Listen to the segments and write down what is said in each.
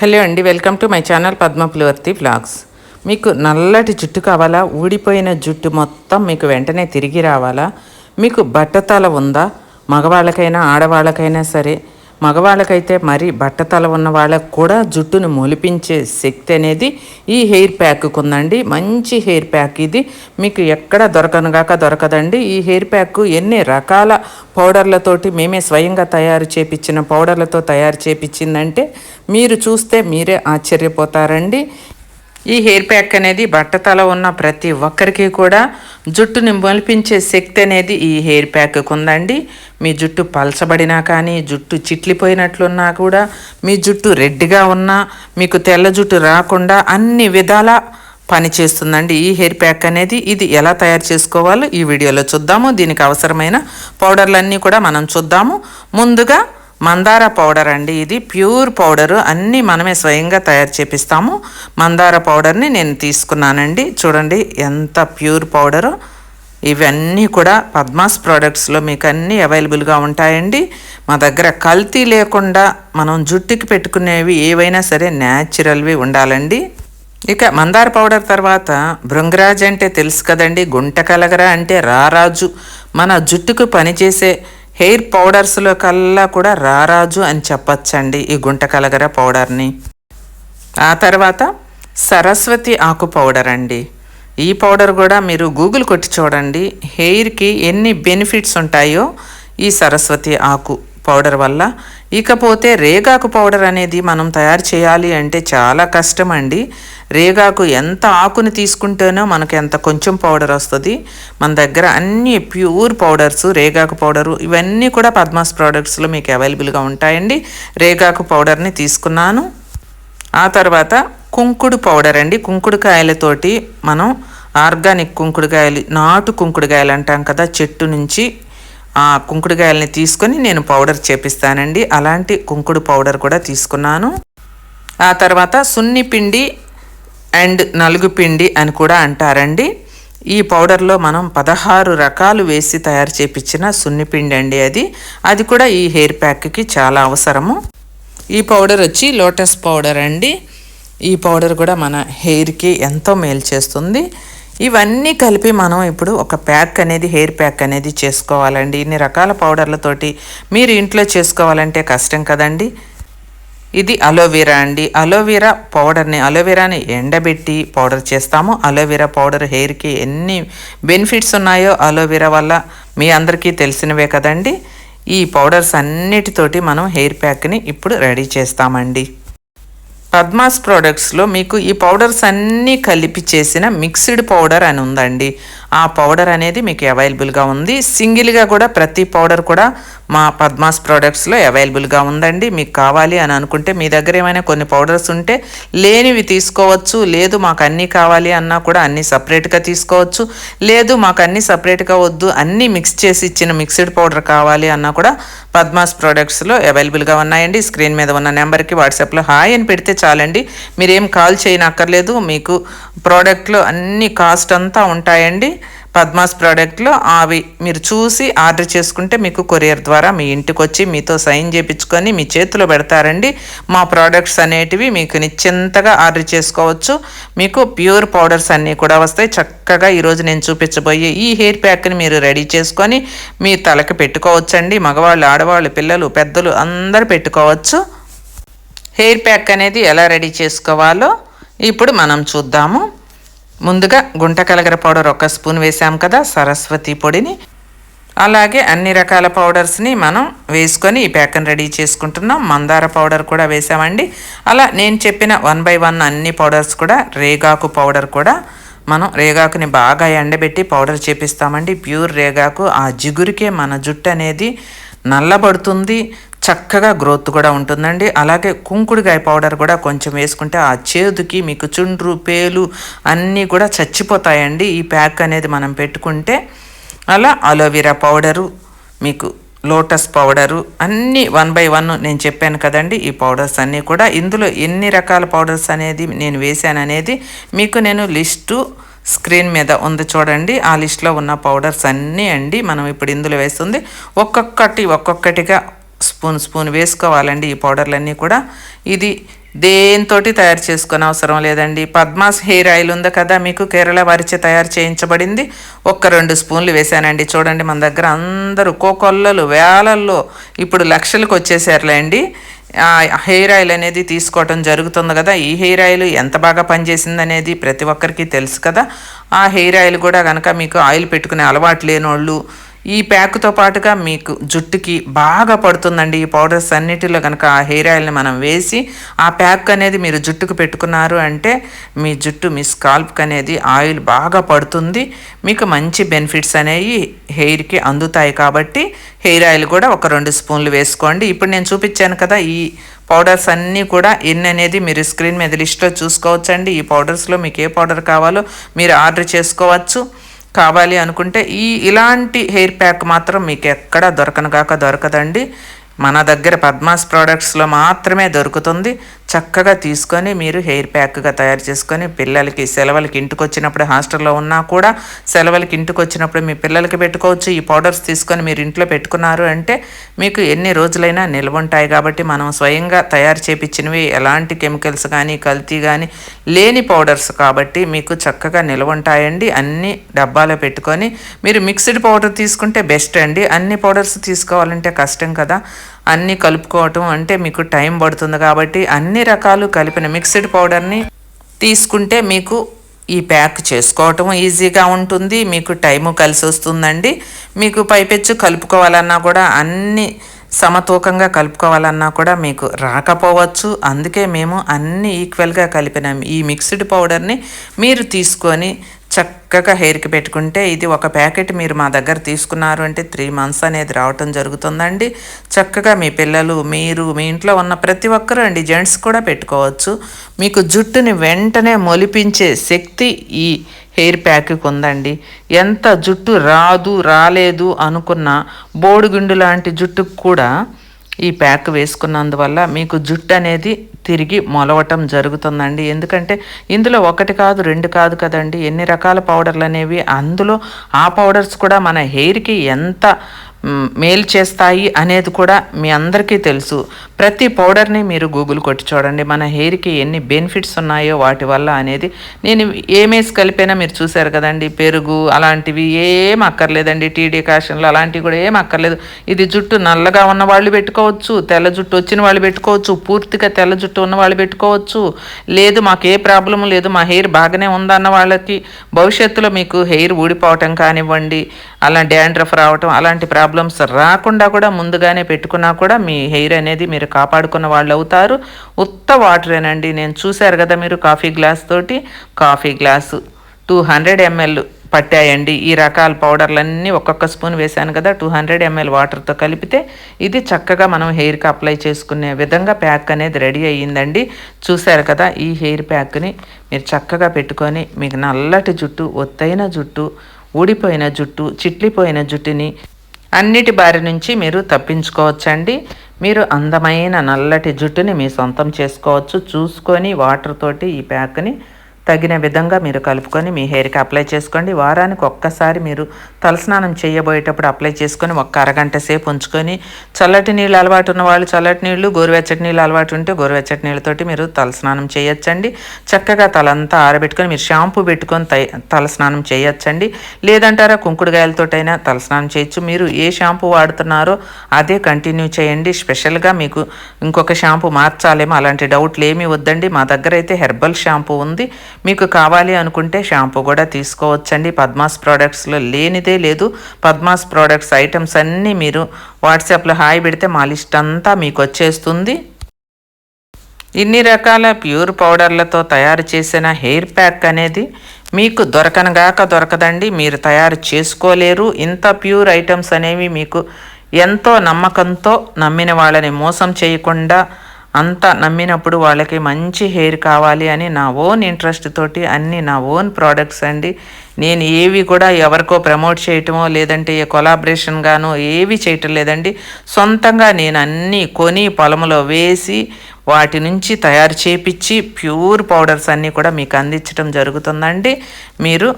Hello అండి welcome to my channel Padmapulavarthi blogs మీకు నల్లటి జుట్టు కావాలా? ఊడిపోయిన జుట్టు మొత్తం మీకు వెంటనే తిరిగి రావాలా? మీకు బట్టతల ఉందా? మగవాళ్ళకైనా ఆడవాళ్ళకైనా సరే మగవాళ్ళకైతే మరి బట్టతల ఉన్న వాళ్ళకు కూడా జుట్టును మొలిపించే శక్తి అనేది ఈ హెయిర్ ప్యాక్కు ఉందండి. మంచి హెయిర్ ప్యాక్ ఇది. మీకు ఎక్కడ దొరకనుగాక దొరకదండి. ఈ హెయిర్ ప్యాక్ ఎన్ని రకాల పౌడర్లతోటి మేమే స్వయంగా తయారు చేపించిన పౌడర్లతో తయారు చేపించిందంటే మీరు చూస్తే మీరే ఆశ్చర్యపోతారండి. ఈ హెయిర్ ప్యాక్ అనేది బట్టతల ఉన్న ప్రతి ఒక్కరికి కూడా జుట్టుని మొలిపించే శక్తి అనేది ఈ హెయిర్ ప్యాక్ ఉందండి. మీ జుట్టు పలచబడినా కానీ జుట్టు చిట్లిపోయినట్లున్నా కూడా మీ జుట్టు రెడ్డిగా ఉన్నా మీకు తెల్ల జుట్టు రాకుండా అన్ని విధాల పనిచేస్తుందండి ఈ హెయిర్ ప్యాక్ అనేది. ఇది ఎలా తయారు చేసుకోవాలో ఈ వీడియోలో చూద్దాము. దీనికి అవసరమైన పౌడర్లన్నీ కూడా మనం చూద్దాము. ముందుగా మందార పౌడర్ అండి ఇది. ప్యూర్ పౌడరు అన్నీ మనమే స్వయంగా తయారు చేపిస్తాము. మందార పౌడర్ని నేను తీసుకున్నానండి. చూడండి ఎంత ప్యూర్ పౌడరు. ఇవన్నీ కూడా పద్మాస్ ప్రోడక్ట్స్లో మీకు అన్నీ అవైలబుల్గా ఉంటాయండి. మా దగ్గర కల్తీ లేకుండా మనం జుట్టుకి పెట్టుకునేవి ఏవైనా సరే న్యాచురల్వి ఉండాలండి. ఇక మందార పౌడర్ తర్వాత భృంగరాజ్ అంటే తెలుసు కదండి. గుంట కలగరా అంటే రారాజు. మన జుట్టుకు పనిచేసే హెయిర్ పౌడర్స్లో కల్లా కూడా రారాజు అని చెప్పచ్చండి ఈ గుంట కలగర పౌడర్ని. ఆ తర్వాత సరస్వతి ఆకు పౌడర్ అండి. ఈ పౌడర్ కూడా మీరు గూగుల్ కొట్టి చూడండి హెయిర్కి ఎన్ని బెనిఫిట్స్ ఉంటాయో ఈ సరస్వతి ఆకు. పౌడర్ వల్ల. ఇకపోతే రేగాకు పౌడర్ అనేది మనం తయారు చేయాలి అంటే చాలా కష్టం అండి రేగాకు ఎంత ఆకుని తీసుకుంటేనో మనకు ఎంత కొంచెం పౌడర్ వస్తుంది. మన దగ్గర అన్ని ప్యూర్ పౌడర్స్ రేగాకు పౌడరు ఇవన్నీ కూడా పద్మాస్ ప్రోడక్ట్స్లో మీకు అవైలబుల్గా ఉంటాయండి. రేగాకు పౌడర్ని తీసుకున్నాను. ఆ తర్వాత కుంకుడు పౌడర్ అండి. కుంకుడుకాయలతోటి మనం ఆర్గానిక్ కుంకుడుకాయలు నాటు కుంకుడుకాయలు అంటాం కదా చెట్టు నుంచి కుంకుడుకాయలని తీసుకొని నేను పౌడర్ చేపిస్తానండి. అలాంటి కుంకుడు పౌడర్ కూడా తీసుకున్నాను. ఆ తర్వాత సున్ని పిండి అండ్ నలుగు పిండి అని కూడా అంటారండి. ఈ పౌడర్లో మనం పదహారు రకాలు వేసి తయారు చేపించిన సున్నిపిండి అండి అది. అది కూడా ఈ హెయిర్ ప్యాక్కి చాలా అవసరము. ఈ పౌడర్ వచ్చి లోటస్ పౌడర్ అండి. ఈ పౌడర్ కూడా మన హెయిర్కి ఎంతో మేలు చేస్తుంది. ఇవన్నీ కలిపి మనం ఇప్పుడు ఒక ప్యాక్ అనేది హెయిర్ ప్యాక్ అనేది చేసుకోవాలండి. ఇన్ని రకాల పౌడర్లతోటి మీరు ఇంట్లో చేసుకోవాలంటే కష్టం కదండి. ఇది అలోవెరా అండి. అలోవెరా పౌడర్ని అలోవెరాని ఎండబెట్టి పౌడర్ చేస్తాము. అలోవెరా పౌడర్ హెయిర్కి ఎన్ని బెనిఫిట్స్ ఉన్నాయో అలోవెరా వల్ల మీ అందరికీ తెలిసినవే కదండి. ఈ పౌడర్స్ అన్నిటితోటి మనం హెయిర్ ప్యాక్ని ఇప్పుడు రెడీ చేస్తామండి. పద్మాస్ ప్రోడక్ట్స్లో మీకు ఈ పౌడర్స్ అన్నీ కలిపి చేసిన మిక్స్డ్ పౌడర్ అని ఉందండి. ఆ పౌడర్ అనేది మీకు అవైలబుల్గా ఉంది. సింగిల్గా కూడా ప్రతి పౌడర్ కూడా మా పద్మాస్ ప్రోడక్ట్స్లో అవైలబుల్గా ఉందండి. మీకు కావాలి అని అనుకుంటే మీ దగ్గర ఏమైనా కొన్ని పౌడర్స్ ఉంటే లేనివి తీసుకోవచ్చు. లేదు మాకు అన్నీ కావాలి అన్నా కూడా అన్నీ సపరేట్గా తీసుకోవచ్చు. లేదు మాకు అన్నీ సపరేట్గా వద్దు అన్నీ మిక్స్ చేసి ఇచ్చిన మిక్స్డ్ పౌడర్ కావాలి అన్నా కూడా పద్మాస్ ప్రోడక్ట్స్లో అవైలబుల్గా ఉన్నాయండి. స్క్రీన్ మీద ఉన్న నెంబర్కి వాట్సాప్లో హాయ్ అని పెడితే చాలండి. మీరేం కాల్ చేయనక్కర్లేదు. మీకు ప్రోడక్ట్లో అన్ని కాస్ట్ అంతా ఉంటాయండి. పద్మాస్ ప్రోడక్ట్లో అవి మీరు చూసి ఆర్డర్ చేసుకుంటే మీకు కొరియర్ ద్వారా మీ ఇంటికి వచ్చి మీతో సైన్ చేయించుకొని మీ చేతిలో పెడతారండి. మా ప్రోడక్ట్స్ అనేటివి మీకు నిశ్చింతగా ఆర్డర్ చేసుకోవచ్చు. మీకు ప్యూర్ పౌడర్స్ అన్నీ కూడా వస్తాయి. చక్కగా ఈరోజు నేను చూపించబోయే ఈ హెయిర్ ప్యాక్ని మీరు రెడీ చేసుకొని మీ తలకి పెట్టుకోవచ్చండి. మగవాళ్ళు ఆడవాళ్ళు పిల్లలు పెద్దలు అందరూ పెట్టుకోవచ్చు. హెయిర్ ప్యాక్ అనేది ఎలా రెడీ చేసుకోవాలో ఇప్పుడు మనం చూద్దాము. ముందుగా గుంట కలగర పౌడర్ ఒక స్పూన్ వేసాం కదా సరస్వతి పొడిని. అలాగే అన్ని రకాల పౌడర్స్ని మనం వేసుకొని ఈ ప్యాక్ని రెడీ చేసుకుంటున్నాం. మందార పౌడర్ కూడా వేసామండి అలా నేను చెప్పిన వన్ బై వన్ అన్ని పౌడర్స్ కూడా రేగాకు పౌడర్ కూడా మనం రేగాకుని బాగా ఎండబెట్టి పౌడర్ చేపిస్తామండి. ప్యూర్ రేగాకు ఆ జిగురికే మన జుట్టు అనేది నల్లబడుతుంది. చక్కగా గ్రోత్ కూడా ఉంటుందండి. అలాగే కుంకుడుకాయ పౌడర్ కూడా కొంచెం వేసుకుంటే ఆ చేదుకి మీకు చుండ్రు పేలు అన్నీ కూడా చచ్చిపోతాయండి. ఈ ప్యాక్ అనేది మనం పెట్టుకుంటే అలా అలోవెరా పౌడరు మీకు లోటస్ పౌడరు అన్నీ వన్ బై వన్ నేను చెప్పాను కదండి. ఈ పౌడర్స్ అన్నీ కూడా ఇందులో ఎన్ని రకాల పౌడర్స్ అనేది నేను వేశాను అనేది మీకు నేను లిస్టు స్క్రీన్ మీద ఉంది చూడండి. ఆ లిస్ట్లో ఉన్న పౌడర్స్ అన్నీ అండి మనం ఇప్పుడు ఇందులో వేస్తుంది. ఒక్కొక్కటి ఒక్కొక్కటిగా స్పూన్ స్పూన్ వేసుకోవాలండి ఈ పౌడర్లన్నీ కూడా. ఇది దేంతో తయారు చేసుకునే అవసరం లేదండి. పద్మాస్ హెయిర్ ఆయిల్ ఉంది కదా మీకు కేరళ వారిచే తయారు చేయించబడింది. ఒక్క రెండు స్పూన్లు వేసానండి. చూడండి మన దగ్గర అందరూ కోకొల్లలు వేలల్లో ఇప్పుడు లక్షలకు వచ్చేసారులేండి. అండి హెయిర్ ఆయిల్ అనేది తీసుకోవటం జరుగుతుంది కదా. ఈ హెయిర్ ఆయిల్ ఎంత బాగా పనిచేసింది అనేది ప్రతి ఒక్కరికి తెలుసు కదా. ఆ హెయిర్ ఆయిల్ కూడా కనుక మీకు ఆయిల్ పెట్టుకునే అలవాటు లేనోళ్ళు ఈ ప్యాక్తో పాటుగా మీకు జుట్టుకి బాగా పడుతుందండి. ఈ పౌడర్స్ అన్నిటిలో కనుక ఆ హెయిర్ ఆయిల్ని మనం వేసి ఆ ప్యాక్ అనేది మీరు జుట్టుకు పెట్టుకున్నారు అంటే మీ జుట్టు మీ స్కాల్ప్కి అనేది ఆయిల్ బాగా పడుతుంది. మీకు మంచి బెనిఫిట్స్ అనేవి హెయిర్కి అందుతాయి కాబట్టి హెయిర్ ఆయిల్ కూడా ఒక రెండు స్పూన్లు వేసుకోండి. ఇప్పుడు నేను చూపించాను కదా ఈ పౌడర్స్ అన్నీ కూడా ఎన్ని అనేది మీరు స్క్రీన్ మీద లిస్ట్లో చూసుకోవచ్చండి. ఈ పౌడర్స్లో మీకు ఏ పౌడర్ కావాలో మీరు ఆర్డర్ చేసుకోవచ్చు. కావాలి అనుకుంటే ఈ ఇలాంటి హెయిర్ ప్యాక్ మాత్రం మీకు ఎక్కడ దొరకనుగాక దొరకదండి. మన దగ్గర పద్మాస్ ప్రోడక్ట్స్లో మాత్రమే దొరుకుతుంది. చక్కగా తీసుకొని మీరు హెయిర్ ప్యాక్గా తయారు చేసుకొని పిల్లలకి సెలవులకి ఇంటికి వచ్చినప్పుడు హాస్టల్లో ఉన్నా కూడా సెలవులకి ఇంటికి వచ్చినప్పుడు మీ పిల్లలకి పెట్టుకోవచ్చు. ఈ పౌడర్స్ తీసుకొని మీరు ఇంట్లో పెట్టుకున్నారు అంటే మీకు ఎన్ని రోజులైనా నిల్వ ఉంటాయి కాబట్టి మనం స్వయంగా తయారు చేపించినవి ఎలాంటి కెమికల్స్ కానీ కల్తీ కానీ లేని పౌడర్స్ కాబట్టి మీకు చక్కగా నిల్వ ఉంటాయండి. అన్ని డబ్బాలో పెట్టుకొని మీరు మిక్స్డ్ పౌడర్ తీసుకుంటే బెస్ట్ అండి. అన్ని పౌడర్స్ తీసుకోవాలంటే కష్టం కదా. అన్నీ కలుపుకోవటం అంటే మీకు టైం పడుతుంది కాబట్టి అన్ని రకాలు కలిపిన మిక్స్డ్ పౌడర్ని తీసుకుంటే మీకు ఈ ప్యాక్ చేసుకోవటం ఈజీగా ఉంటుంది మీకు టైము కలిసి వస్తుందండి. మీకు పైపెచ్చు కలుపుకోవాలన్నా కూడా అన్ని సమతూకంగా కలుపుకోవాలన్నా కూడా మీకు రాకపోవచ్చు. అందుకే మేము అన్ని ఈక్వల్గా కలిపిన ఈ మిక్స్డ్ పౌడర్ని మీరు తీసుకొని చక్కగా హెయిర్కి పెట్టుకుంటే ఇది ఒక ప్యాకెట్ మీరు మా దగ్గర తీసుకున్నారు అంటే త్రీ మంత్స్ అనేది రావటం జరుగుతుందండి. చక్కగా మీ పిల్లలు మీరు మీ ఇంట్లో ఉన్న ప్రతి ఒక్కరూ అండి జెంట్స్ కూడా పెట్టుకోవచ్చు. మీకు జుట్టుని వెంటనే మొలిపించే శక్తి ఈ హెయిర్ ప్యాక్కి ఉందండి. ఎంత జుట్టు రాదు రాలేదు అనుకున్న బోడిగుండు లాంటి జుట్టుకు కూడా ఈ ప్యాక్ వేసుకున్నందువల్ల మీకు జుట్టు అనేది తిరిగి మొలవటం జరుగుతుందండి. ఎందుకంటే ఇందులో ఒకటి కాదు రెండు కాదు కదండి. ఎన్ని రకాల పౌడర్లు అనేవి అందులో ఆ పౌడర్స్ కూడా మన హెయిర్కి ఎంత మేలు చేస్తాయి అనేది కూడా మీ అందరికీ తెలుసు. ప్రతి పౌడర్ని మీరు గూగుల్ కొట్టి చూడండి. మన హెయిర్కి ఎన్ని బెనిఫిట్స్ ఉన్నాయో వాటి వల్ల అనేది నేను ఏమేసి కలిపైనా మీరు చూశారు కదండి. పెరుగు అలాంటివి ఏం అక్కర్లేదండి. టీడీ కాషన్లు అలాంటివి కూడా ఏం అక్కర్లేదు. ఇది జుట్టు నల్లగా ఉన్న వాళ్ళు పెట్టుకోవచ్చు తెల్ల జుట్టు వచ్చిన వాళ్ళు పెట్టుకోవచ్చు పూర్తిగా తెల్ల జుట్టు ఉన్న వాళ్ళు పెట్టుకోవచ్చు. లేదు మాకు ఏ ప్రాబ్లం లేదు. మా హెయిర్ బాగానే ఉందన్న వాళ్ళకి భవిష్యత్తులో మీకు హెయిర్ ఊడిపోవటం కానివ్వండి అలా డాండ్రఫ్ రావటం అలాంటి ప్రాబ్లమ్స్ రాకుండా కూడా ముందుగానే పెట్టుకున్నా కూడా మీ హెయిర్ అనేది మీరు కాపాడుకున్న వాళ్ళు అవుతారు ఉత్త వాటరేనండి నేను చూశారు కదా మీరు కాఫీ గ్లాస్ తోటి. Coffee glass two hundred ML పట్టాయండి. ఈ రకాల పౌడర్లన్నీ ఒక్కొక్క స్పూన్ వేశాను కదా టూ హండ్రెడ్ ఎంఎల్ వాటర్తో కలిపితే ఇది చక్కగా మనం హెయిర్కి అప్లై చేసుకునే విధంగా ప్యాక్ అనేది రెడీ అయ్యిందండి. చూశారు కదా ఈ హెయిర్ ప్యాక్ని మీరు చక్కగా పెట్టుకొని మీకు నల్లటి జుట్టు ఒత్తైన జుట్టు ఊడిపోయిన జుట్టు చిట్లిపోయిన జుట్టుని అన్నిటి బారి నుంచి మీరు తప్పించుకోవచ్చండి. మీరు అందమైన నల్లటి జుట్టుని మీ సొంతం చేసుకోవచ్చు. చూసుకొని వాటర్ తోటి ఈ ప్యాక్ని తగిన విధంగా మీరు కలుపుకొని మీ హెయిర్కి అప్లై చేసుకోండి. వారానికి ఒక్కసారి మీరు తలస్నానం చేయబోయేటప్పుడు అప్లై చేసుకొని ఒక్క అరగంట సేపు ఉంచుకొని చల్లటి నీళ్ళు అలవాటు ఉన్న వాళ్ళు చల్లటి నీళ్ళు గోరువెచ్చటి నీళ్ళు అలవాటు ఉంటే గోరువెచ్చటి నీళ్ళతోటి మీరు తలస్నానం చేయొచ్చండి. చక్కగా తలంతా ఆరబెట్టుకొని మీరు షాంపూ పెట్టుకొని తలస్నానం చేయొచ్చండి. లేదంటారా కుంకుడుగాయలతోటైనా తలస్నానం చేయొచ్చు. మీరు ఏ షాంపూ వాడుతున్నారో అదే కంటిన్యూ చేయండి. స్పెషల్గా మీకు ఇంకొక షాంపూ మార్చాలేమో అలాంటి డౌట్లు ఏమీ వద్దండి. మా దగ్గర అయితే హెర్బల్ షాంపూ ఉంది. మీకు కావాలి అనుకుంటే షాంపూ కూడా తీసుకోవచ్చండి. పద్మాస్ ప్రోడక్ట్స్లో లేనిదే లేదు. పద్మాస్ ప్రోడక్ట్స్ ఐటమ్స్ అన్నీ మీరు వాట్సాప్లో హాయ్ పెడితే మా లిస్ట్ అంతా మీకు వచ్చేస్తుంది. ఇన్ని రకాల ప్యూర్ పౌడర్లతో తయారు చేసిన హెయిర్ ప్యాక్ అనేది మీకు దొరకనగాక దొరకదండి. మీరు తయారు చేసుకోలేరు. ఇంత ప్యూర్ ఐటమ్స్ అనేవి మీకు ఎంతో నమ్మకంతో నమ్మిన వాళ్ళని మోసం చేయకుండా అంత నమ్మినప్పుడు వాళ్ళకి మంచి హెయిర్ కావాలి అని నా ఓన్ ఇంట్రెస్ట్ తోటి అన్ని నా ఓన్ ప్రోడక్ట్స్ అండి. నేను ఏవి కూడా ఎవరికో ప్రమోట్ చేయటమో లేదంటే ఏ కొలాబరేషన్ గానో ఏవి చేయటం లేదండి. సొంతంగా నేను అన్నీ కొని పొలంలో వేసి వాటి నుంచి తయారు చేపించి ప్యూర్ పౌడర్స్ అన్నీ కూడా మీకు అందించడం జరుగుతుందండి. మీరు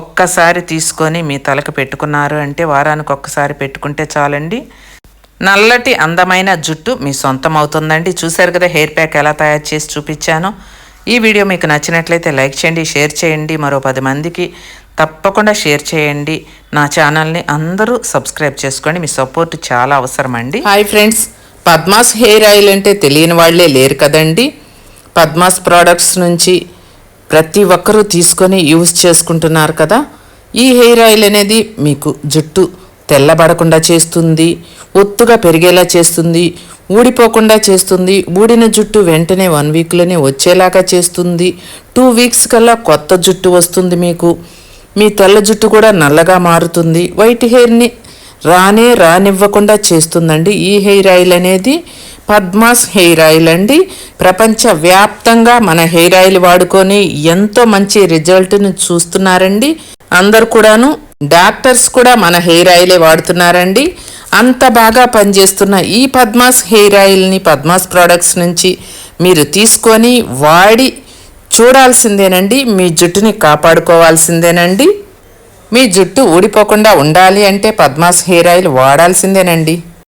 ఒక్కసారి తీసుకొని మీ తలకు పెట్టుకున్నారు అంటే వారానికి ఒక్కసారి పెట్టుకుంటే చాలండి. నల్లటి అందమైన జుట్టు మీ సొంతం అవుతుందండి చూశారు కదా హెయిర్ ప్యాక్ ఎలా తయారు చేసి చూపించానో. ఈ వీడియో మీకు నచ్చినట్లయితే లైక్ చేయండి షేర్ చేయండి మరో పది మందికి తప్పకుండా షేర్ చేయండి. నా ఛానల్ని అందరూ సబ్స్క్రైబ్ చేసుకోండి మీ సపోర్ట్ చాలా అవసరం అండి hi friends Padma's hair oil అంటే తెలియని వాళ్ళే లేరు కదండి. పద్మాస్ ప్రోడక్ట్స్ నుంచి ప్రతి ఒక్కరూ తీసుకొని యూజ్ చేసుకుంటున్నారు కదా. ఈ హెయిర్ ఆయిల్ అనేది మీకు జుట్టు తెల్లబడకుండా చేస్తుంది ఒత్తుగా పెరిగేలా చేస్తుంది ఊడిపోకుండా చేస్తుంది ఊడిన జుట్టు వెంటనే వన్ వీక్లోనే వచ్చేలాగా చేస్తుంది. టూ వీక్స్ కల్లా కొత్త జుట్టు వస్తుంది మీకు. మీ తెల్ల జుట్టు కూడా నల్లగా మారుతుంది. వైట్ హెయిర్ని రానే రానివ్వకుండా చేస్తుందండి. ఈ హెయిర్ ఆయిల్ అనేది పద్మాస్ హెయిర్ ఆయిల్ అండి. ప్రపంచ వ్యాప్తంగా మన హెయిర్ ఆయిల్ వాడుకొని ఎంతో మంచి రిజల్ట్ని చూస్తున్నారండి. అందరు కూడాను డాక్టర్స్ కూడా మన హెయిర్ ఆయిలే వాడుతున్నారండి. అంత బాగా పనిచేస్తున్న ఈ పద్మాస్ హెయిర్ ఆయిల్ని పద్మాస్ ప్రోడక్ట్స్ నుంచి మీరు తీసుకొని వాడి చూడాల్సిందేనండి. మీ జుట్టుని కాపాడుకోవాల్సిందేనండి. మీ జుట్టు ఊడిపోకుండా ఉండాలి అంటే పద్మాస్ హెయిర్ ఆయిల్ వాడాల్సిందేనండి.